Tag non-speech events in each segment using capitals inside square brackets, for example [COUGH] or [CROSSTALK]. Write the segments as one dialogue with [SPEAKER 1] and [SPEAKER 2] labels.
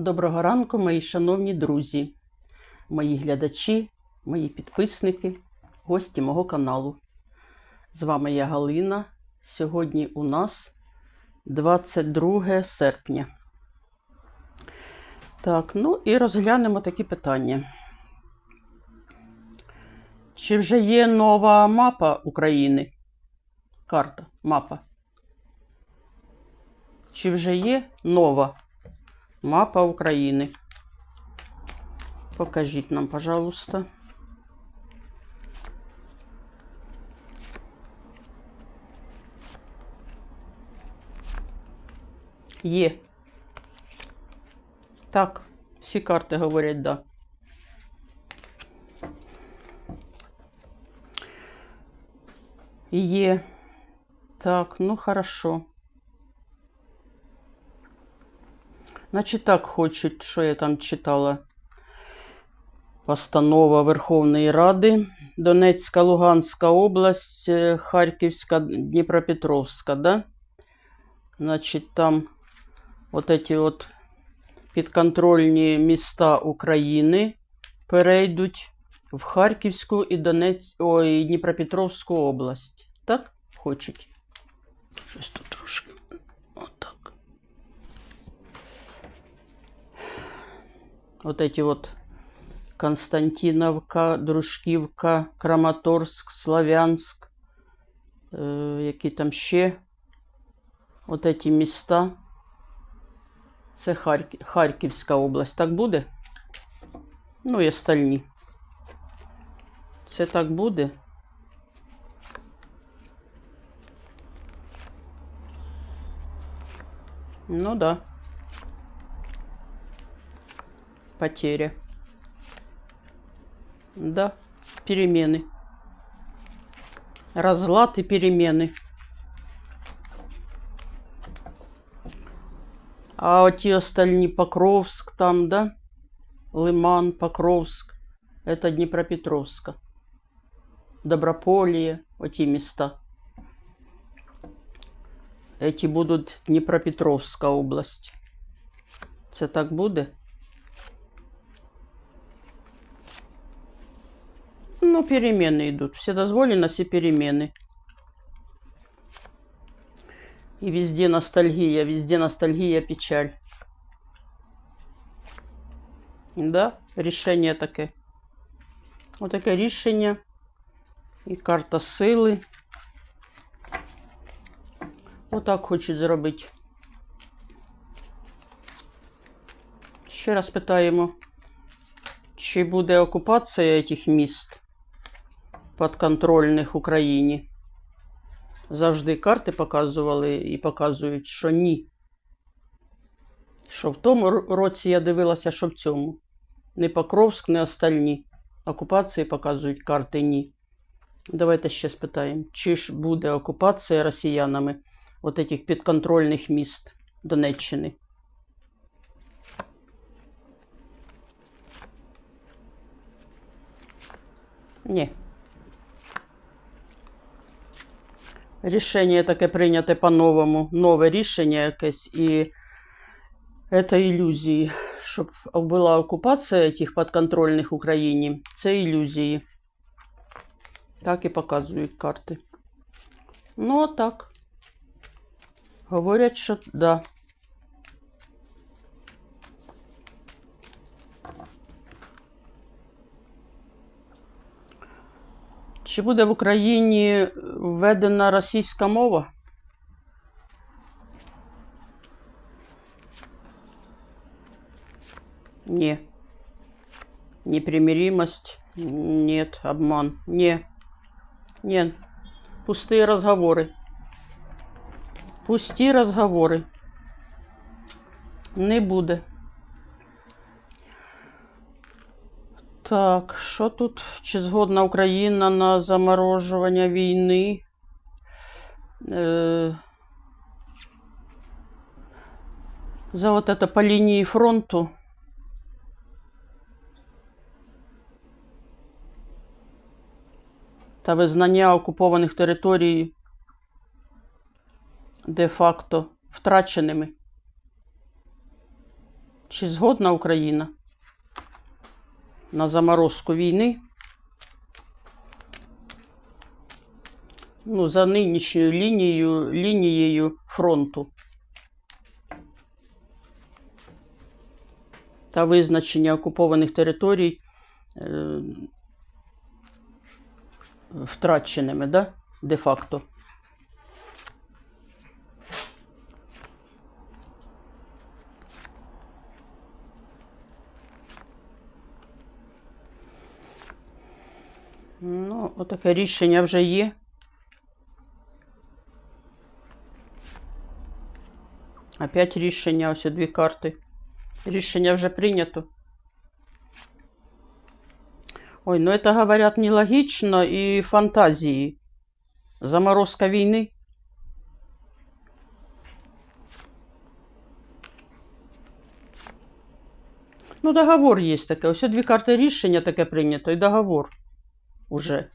[SPEAKER 1] Доброго ранку, мої шановні друзі, мої глядачі, мої підписники, гості мого каналу. З вами я Галина. Сьогодні у нас 22 серпня. Так, ну і розглянемо такі питання. Чи вже є нова мапа України? Карта, мапа. Чи вже є нова мапа України? Покажіть нам, пожалуйста. Є. Так, всі карти говорять да. Є. Так, ну хорошо. Значить, так хочуть, що я там читала. Постанова Верховної Ради. Донецька, Луганська область, е, Харківська, Дніпропетровська, да? Значить, там от эти от підконтрольні міста України перейдуть в Харківську і Донець... Ой, Дніпропетровську область. Так? Хочуть. Щось тут Вот эти вот Константиновка, Дружківка, Краматорськ, Славянськ, е, які там ще от эти міста. Це Харків, Харківська область. Так буде? Ну і остальні. Це так буде. Ну да. Потеря. Да, перемены. Разлад и перемены. А оті остальні Покровск там, да? Лиман, Покровск. Это Днепропетровска. Доброполье, оті міста. Эти будуть Дніпропетровська область. Це так буде? Ну, перемены идут. Вседозволенность и перемены. И везде ностальгия, везде ностальгия, печаль. Да, рішення таке. Отаке рішення. І карта сили. Отак хочуть зробити. Ще раз питаємо, чи буде окупація цих міст Підконтрольних Україні? Завжди карти показували і показують, що ні. Що в тому році я дивилася, що в цьому. Не Покровськ, не остальні. Окупації показують карти ні. Давайте ще спитаємо, чи ж буде окупація росіянами от этих підконтрольних міст Донеччини? Ні. Рішення таке прийняте по-новому, нове рішення якесь, і це ілюзії. Щоб була окупація тих підконтрольних Україні, це ілюзії. Так і показують карти. Ну, так. Говорять, що да. Чи буде в Україні введена російська мова? Ні. Непримиримость? Нет. Обман? Не. Нет. Пустые разговоры. Пусті розговори. Не буде. Так, що тут? Чи згодна Україна на заморожування війни? Е, за вот это по лінії фронту. Та визнання окупованих територій де-факто втраченими. Чи згодна Україна на заморозку війни? Ну, за нинішньою лінією, лінією фронту. Та визначення окупованих територій е, втраченими, да? де-факто. Ну, отаке рішення вже є. Опять рішення, ось дві карти. Рішення вже прийнято. Ой, ну это говорят нелогично и фантазии. Заморозка війни. Ну, договор є таке. Ось дві карти рішення таке прийнято і договор уже.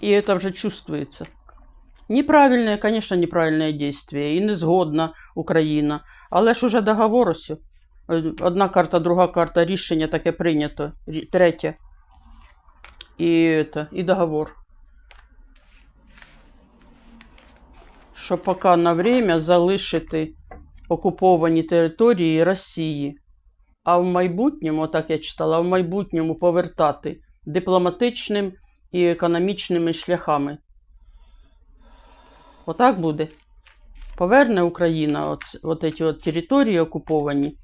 [SPEAKER 1] И это уже чувствуется. Неправильне, конечно, неправильне действие. І не згодна Україна. Але ж уже договор ось. Одна карта, друга карта, рішення таке прийнято. Третє. І, это, і договор. Що поки на время залишити окуповані території Росії. А в майбутньому, так я читала, в майбутньому повертати дипломатичним і економічними шляхами. Отак буде. Поверне Україна от, от ці от території окуповані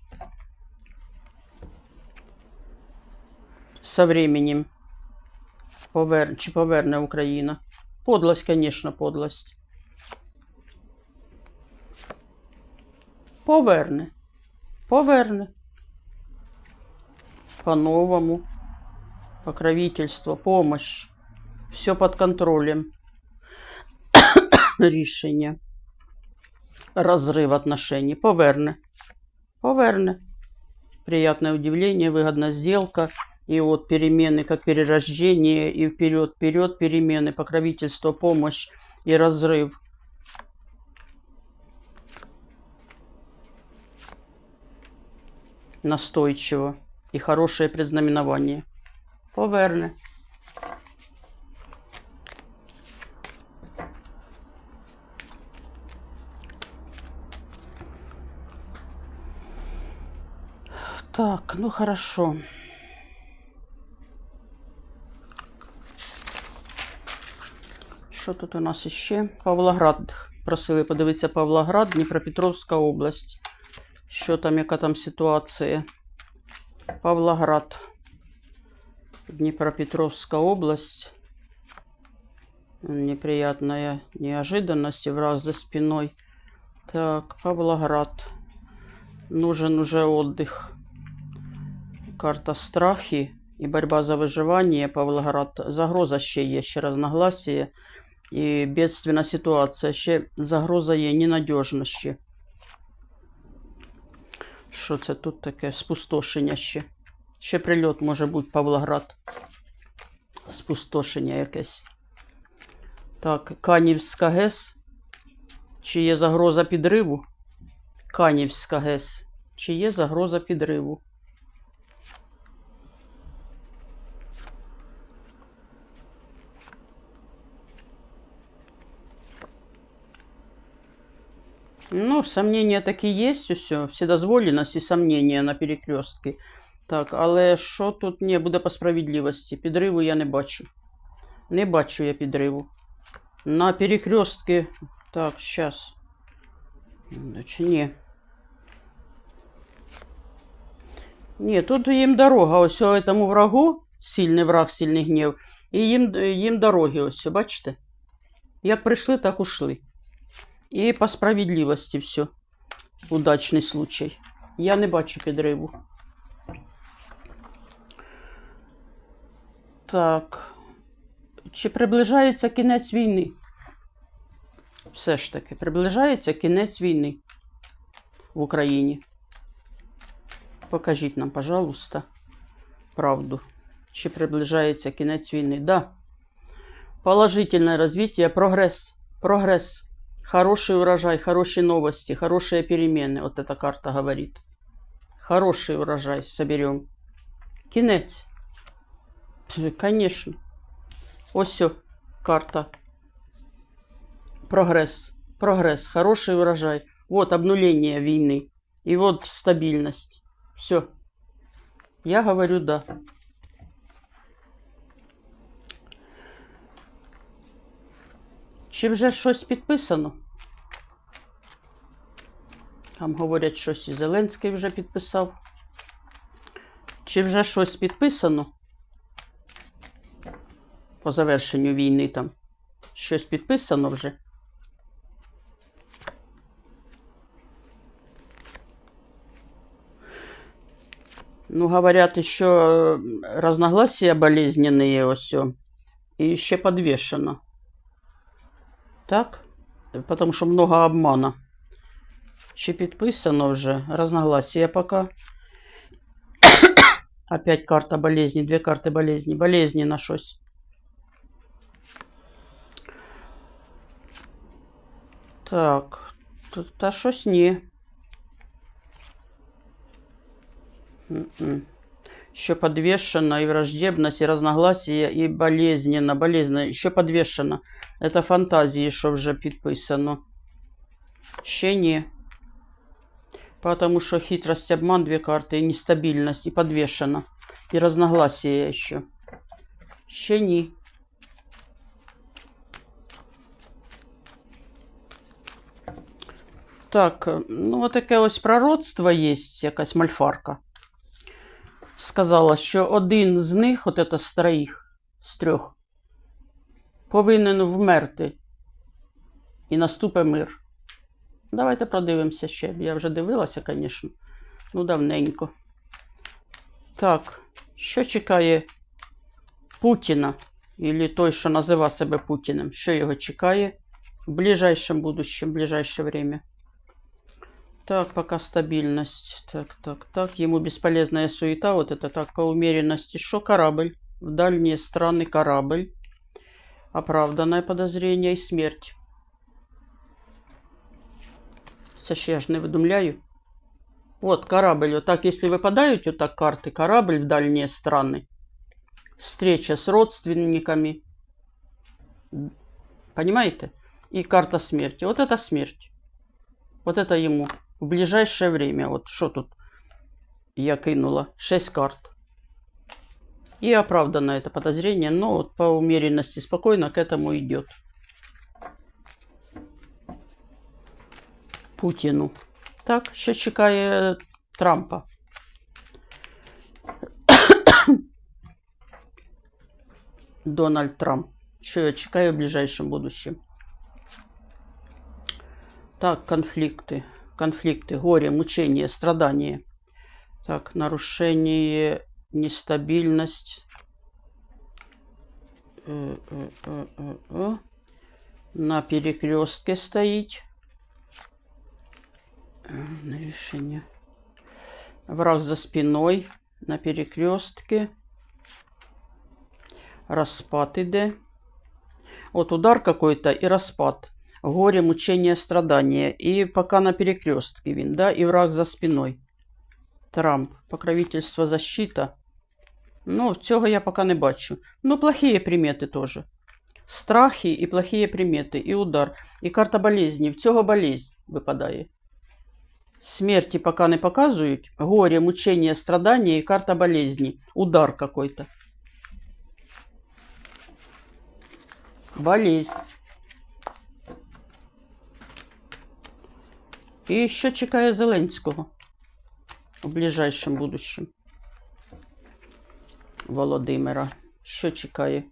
[SPEAKER 1] со временем. Повер... Чи поверне Україна? Подлость, звісно, подлость. Поверне. Поверне. По-новому. Покровительство, помощь. Все под контролем. [COUGHS] Рішення. Разрыв отношений. Поверне. Поверне. Приятное удивление, выгодная сделка. И вот перемены, как перерождение, и вперед-вперед перемены, покровительство, помощь и разрыв. Настойчиво. И хорошее предзнаменование. Поверне. Так, ну хорошо. Що тут у нас іще? Павлоград. Просили подивитися Павлоград, Дніпропетровська область. Що там, яка там ситуація? Павлоград. Днепропетровская область. Неприятная неожиданность враг за спиной. Так, Павлоград. Нужен уже отдых. Карта страхи и борьба за выживание. Павлоград. Загроза ще є, ще разногласие. І бедственна ситуація. Ще загроза є ненадіжна ще. Що це тут таке? Спустошення ще. Ще прильот може бути Павлоград. Спустошення якесь. Так, Канівська ГЕС. Чи є загроза підриву? Канівська ГЕС. Чи є загроза підриву? Ну, сомнения таки есть, все. Вседозволеність і сомнения на перекрестки. Так, але що тут не буде по справедливості? Підриву я не бачу. Не бачу я підриву. На перекрестки. Так, сейчас. Чи ні. Ні, тут їм дорога. Ось этому врагу, сильний враг, сильний гнів. І їм, їм дороги, ось, бачите? Як прийшли, так ушли. І по справедливості все. Удачний случай. Я не бачу підриву. Так. Чи приближається кінець війни? Все ж таки, приближається кінець війни в Україні. Покажіть нам, пожалуйста, правду. Чи приближається кінець війни? Да. Положительное развитие, прогресс. Прогресс. Хороший урожай, хорошие новости, хорошие перемены. Вот эта карта говорит. Хороший урожай соберем. Кінець. Пф, Конечно. Ось карта. Прогресс. Прогресс. Хороший урожай. Вот обнуление войны. И вот стабильность. Все. Я говорю да. Чи вже щось підписано? Там говорять, щось і Зеленський вже підписав. Чи вже щось підписано? По завершенню війни там. Щось підписано вже. Ну, говорят, еще разногласия болезненные все. И еще подвешено. Так? Потому что много обмана. Ще підписано вже. Разногласия пока. [COUGHS] Опять карта болезни. Две карты болезни. Болезни на щось. Так. Тут та щось ні. М-м. Еще подвешено и враждебность, и разногласия, и болезненно, болезненно. Еще подвешено. Это фантазии, що вже підписано. Ще ні. Потому что хитрость, обман, две карты, нестабильность, и подвешено. И разногласия еще. Ще ні. Так, ну от таке ось пророцтво є, якась мальфарка. Сказала, що один з них, от це з троїх, з трьох, повинен вмерти. І наступить мир. Давайте продивимося ще. Я вже дивилася, звісно. Ну, давненько. Так, що чекає Путіна? Ілі той, що називає себе Путіним? Що його чекає в ближайшем будущем, в ближайшее время? Так, пока стабильность. Так, так, так. Ему бесполезная суета. Вот это так, по умеренности. Что корабль? В дальние страны корабль. Оправданное подозрение и смерть. Це ж я ж не видумляю. Вот корабль. Вот так, если выпадают вот так карты, корабль в дальние страны. Встреча с родственниками. Понимаете? И карта смерти. Вот это смерть. Вот это ему в ближайшее время. Вот что тут я кинула? Шесть карт. И оправдано это подозрение, но вот по умеренности спокойно к этому идет. Путіну. Так, що чекає Трампа? [COUGHS] Дональд Трамп. Що я чекаю в ближайшем будущем? Так, конфликты. Конфликты, горе, мучение, страдания. Так, нарушение, нестабильность. Э, э, э. На перекрестке стоит Э, на решение. Враг за спиной. На перекрестке. Распад иде. Вот удар какой-то и распад. Горе, мучение, страдания. И пока на перекрестке він, да, и враг за спиной. Трамп. Покровительство, защита. Ну, цього я пока не бачу. Ну, плохие примети теж. Страхи і плохие примети, і удар, і карта болезні. В цього болезнь випадає. Смерті пока не показують. Горе, мучение, страдания і карта болезні. Удар какой-то. Болезнь. І що чекає Зеленського в ближайшем будущем? Володимира. Що чекає?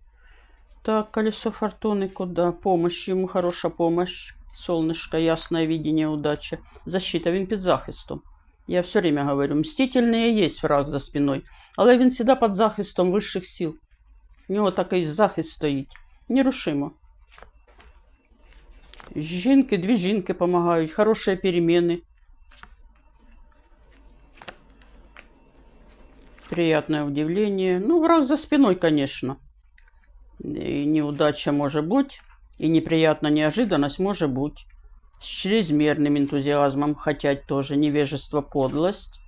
[SPEAKER 1] Так, колесо фортуны куда? Помощь ему, хороша помощь. Солнышко, ясное видение, удача. Защита, він під захистом. Я все время говорю, мстительные есть враг за спиной, але він всегда під захистом вищих сил. У нього такий захист стоїть. Нерушимо. Жінки, дві жінки допомагають, хороші переміни. Приятное удивление. Ну, враг за спиной, конечно. И неудача может быть, и неприятная неожиданность может быть. С чрезмерным энтузиазмом хотять тоже невежество, подлость.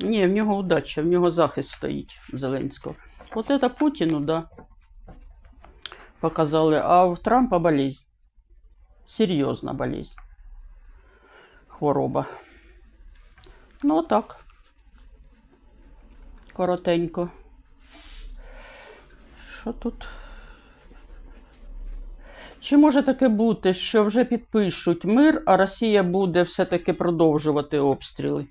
[SPEAKER 1] Ні, в нього удача, в нього захист стоїть в Зеленського. От це Путіну, да. Показали. А в Трампа болезнь. Серйозна болезнь. Хвороба. Ну, так. Коротенько. Що тут? Чи може таке бути, що вже підпишуть мир, а Росія буде все-таки продовжувати обстріли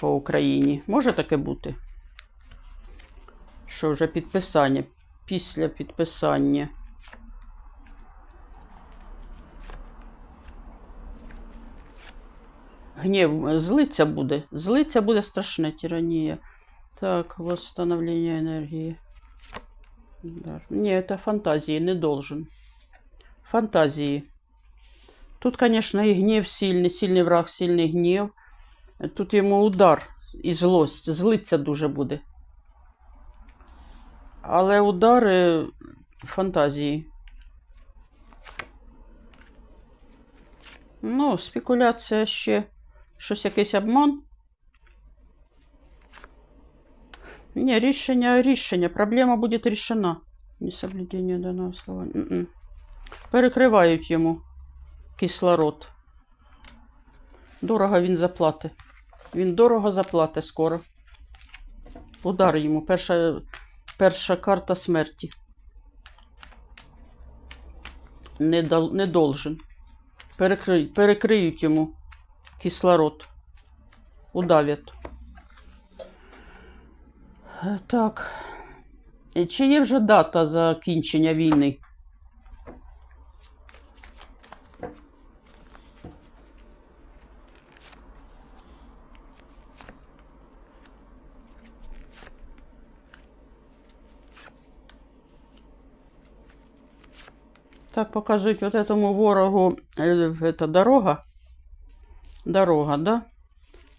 [SPEAKER 1] по Україні? Може таке бути? Що вже підписання? Після підписання. Гнів, злиться буде. Злиться буде страшна тиранія. Так, восстановление енергії. Да. Не, это фантазии, не должен. Фантазии. Тут, конечно, и гнев сильный, сильний враг, сильний гнів. Тут йому удар і злость. Злиться дуже буде. Але удари фантазії. Ну, спекуляція ще. Щось якийсь обман. Не, рішення, рішення. Проблема буде рішена. Несоблюдення даного слова. М-м. Перекривають йому кислород. Дорого він заплатить. Він дорого заплатить скоро. Удар йому. Перша, перша карта смерті. Не, дол, не должен. Перекри, перекриють йому кислород. Удавять. Е, Так. Е, Чи є вже дата закінчення війни? Так, показують вот этому ворогу, э, это дорога. Дорога, да?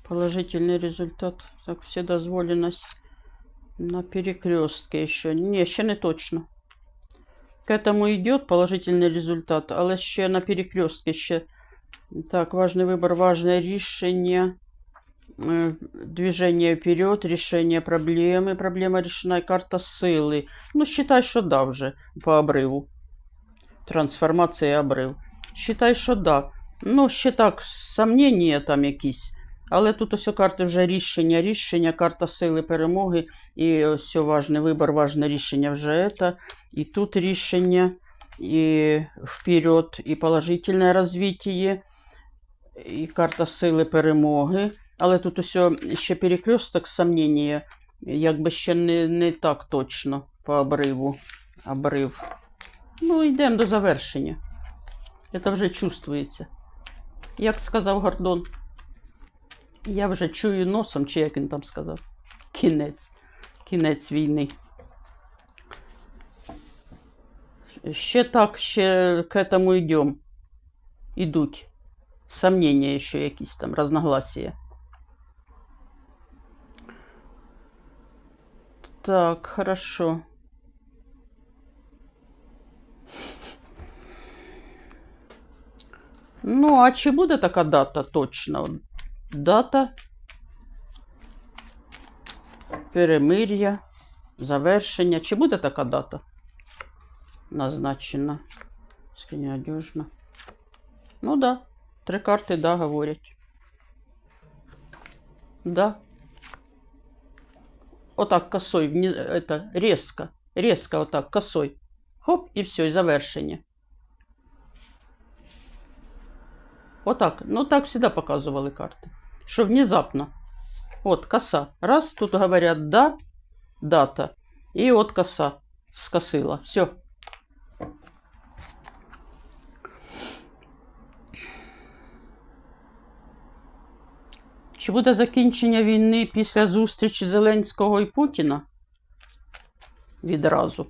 [SPEAKER 1] Положительный результат. Так, вседозволенность На перекрестке еще. Не, ще не точно. К этому идет положительный результат, але ще на перекрестке ще. Так, важный выбор, важное решение. Э, Движение вперед, решение проблемы. Проблема решена. Карта силы. Ну, считай, що да вже по обриву. Трансформація обрив. Считай, що да. Ну, ще так, сомнення там якісь. Але тут ось карти вже рішення, рішення, карта сили перемоги. І ось важний вибір, важне рішення вже це. І тут рішення, і вперед, і положительне розвиття, і карта сили перемоги. Але тут ось ще перекресток сомнення, якби ще не, не так точно по обриву. Обрив. Ну, йдемо до завершення. Це вже чувствується. Як сказав Гордон, я вже чую носом, чи як він там сказав. Кінець. Кінець війни. Ще так, ще к этому йдемо. Ідуть. Сомнення ще якісь там, разногласия. Так, хорошо. Ну, а чи буде така дата точно? Дата перемир'я, завершення. Чи буде така дата назначена? Скриня одежна. Ну да, три карти, да, говорять. Да. Отак косой, это, резко, резко отак косой. Хоп, і все, і завершення. Отак. Ну, так всегда показывали карты. Что внезапно. Вот коса. Раз, тут говорят да, дата. И вот коса. Скосила. Все. Чи буде закінчення війни після зустрічі Зеленського і Путіна? Відразу.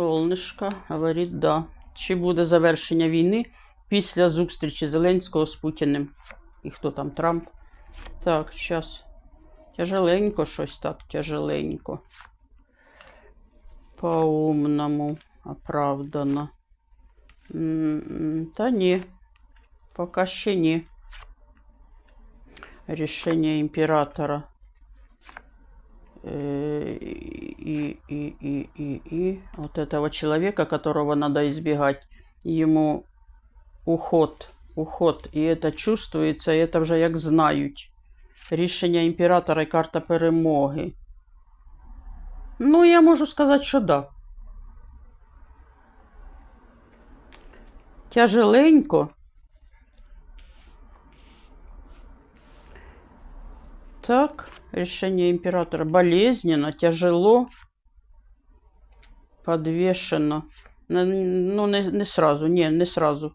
[SPEAKER 1] Солнышко говорить да. Чи буде завершення війни після зустрічі Зеленського з Путіним? І хто там Трамп? Так, зараз. Тяжеленько щось так, тяжеленько. По-умному, оправдано. Та ні, поки ще ні. Рішення імператора Э, И, и, и, и, и вот этого человека, которого надо избегать, ему уход, уход. І это чувствується, і це вже як знають. Рішення імператора і карта перемоги. Ну, я можу сказати, що да. Тяжеленько. Так, решение императора. Болезненно, тяжело, подвешено. Ну, не, не сразу, ні, не сразу.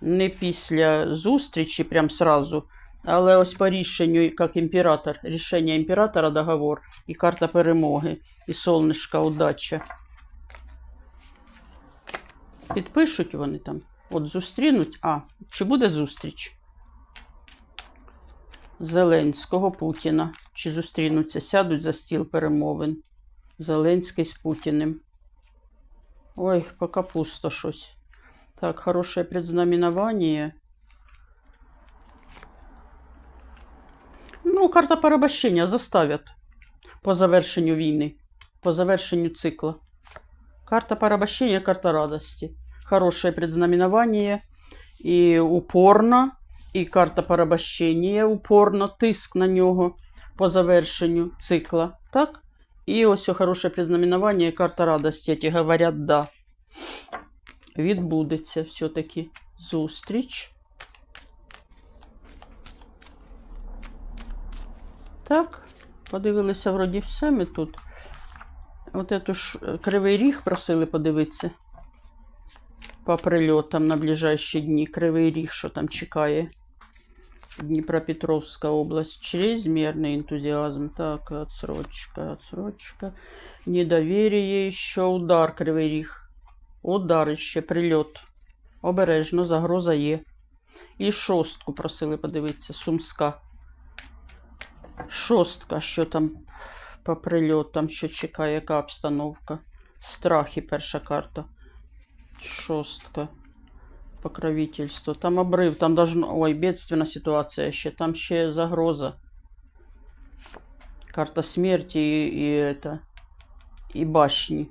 [SPEAKER 1] Не після зустрічі, прям сразу. Але ось по рішенню, як імператор, рішення імператора договор і карта перемоги, і солнышко удача. Підпишуть вони там. От зустрінуть. А, чи буде зустріч? Зеленського Путіна. Чи зустрінуться, сядуть за стіл перемовин. Зеленський з Путіним. Ой, пока пусто щось. Так, хорошее предзнаменование. Ну, карта порабощення заставят по завершенню війни, по завершенню цикла. Карта порабощения, карта радости. Хорошее предзнаменование и упорно, і карта порабощення упорно, тиск на нього по завершенню цикла. Так? І ось хороше предзнаменування, і карта радості. Ті говорять да. Відбудеться все-таки зустріч. Так, подивилися вроді все ми тут. От эту ж е, Кривий Ріг просили подивитися по прильотам на ближайші дні. Кривий Ріг, що там чекає. Дніпропетровська область. Чрезмерный энтузиазм. Так, отсрочка, отсрочка. Недоверие, ще удар, Кривий Ріг. Удар ще, прильот. Обережно, загроза є. І шостку просили подивитися. Сумська. Шостка, що там по прильотам, що чекає, яка обстановка. Страхи, перша карта. Шостка. Покровительство. Там обрыв, там должно... Ой, бедственна ситуація ще. Там ще загроза. Карта смерти і, і это... І башні.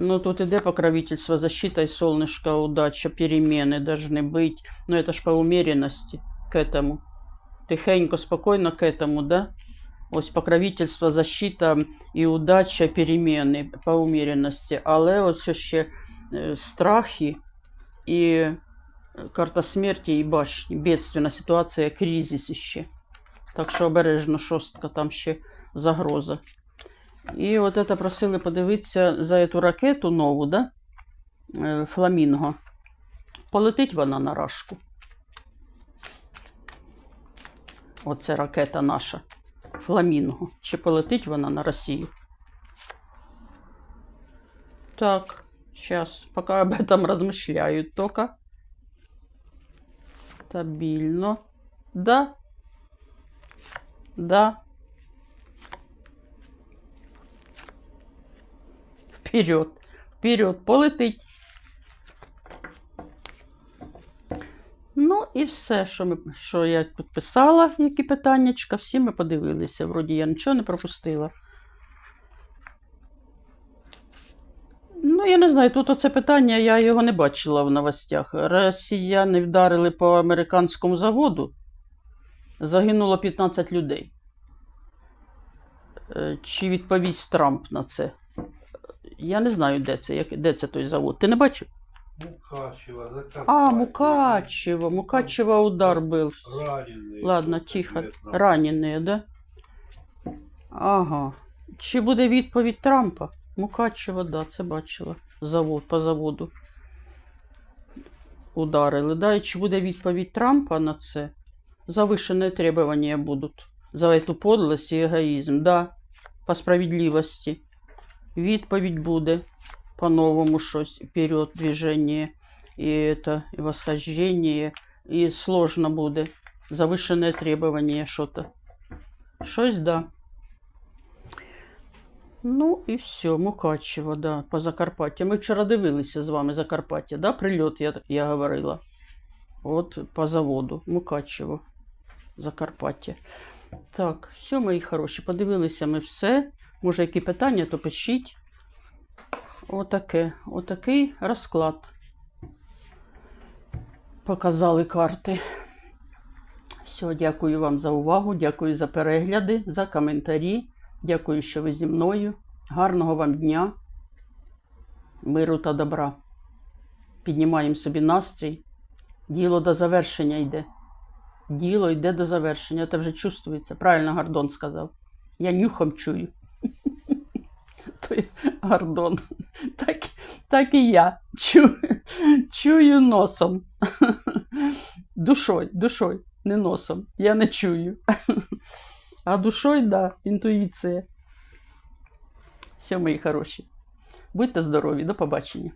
[SPEAKER 1] Ну, тут іде покровительство, защита и солнышко, удача, перемены должны быть. Но это ж по умеренности к этому. Тихенько, спокойно к этому, да? Ось покровительство, защита і удача, переміни по умеренності. Але ось ще е, страхи і е, карта смерті і башні. Бедственна ситуація, кризис ще. Так що обережно шостка, там ще загроза. І от це просили подивитися за цю ракету нову, да? Е, Фламінго. Полетить вона на рашку. Оце ракета наша. Фламінго. Чи полетить вона на Росію? Так, сейчас, пока об этом размышляют только. Стабильно. Да. Да. Вперед. Вперед. Полетить. Ну і все, що, ми, що я підписала, які питаннячка, всі ми подивилися. Вроді я нічого не пропустила. Ну, я не знаю, тут оце питання, я його не бачила в новостях. Росіяни вдарили по американському заводу. Загинуло 15 людей. Е, Чи відповість Трамп на це? Я не знаю, де це, як, де це той завод. Ти не бачив?
[SPEAKER 2] Закарпаття.
[SPEAKER 1] А, Мукачево. Мукачево удар був.
[SPEAKER 2] Раненые.
[SPEAKER 1] Ладно, тихо. Ранені, да? Ага. Чи буде відповідь Трампа? Мукачево, да, це бачила. Завод по заводу. Ударили, да? І чи буде відповідь Трампа на це? Завишені требування будуть. За эту подлость і егоїзм, да. По справедливості. Відповідь буде по-новому щось, вперед движение, і это, і восхождение, і сложно буде. Завышенное требование что-то. Щось да. Ну і все, Мукачево, да, по Закарпаття. Ми вчора дивилися з вами Закарпаття, да? Прильот, я, я говорила. От по заводу, Мукачево, Закарпаття. Так, все, мої хороші, подивилися ми все. Може, які питання, то пишіть. Отаке, отакий розклад. Показали карти. Все, дякую вам за увагу, дякую за перегляди, за коментарі. Дякую, що ви зі мною. Гарного вам дня, миру та добра. Піднімаємо собі настрій. Діло до завершення йде. Діло йде до завершення. Це вже чувствується. Правильно Гордон сказав. Я нюхом чую. [LAUGHS] Той Гордон. [LAUGHS] Так, так і я чую, [LAUGHS] чую носом. Душою, душою, не носом. Я не чую. А душою, да, інтуїція. Все, мої хороші. Будьте здорові, до побачення.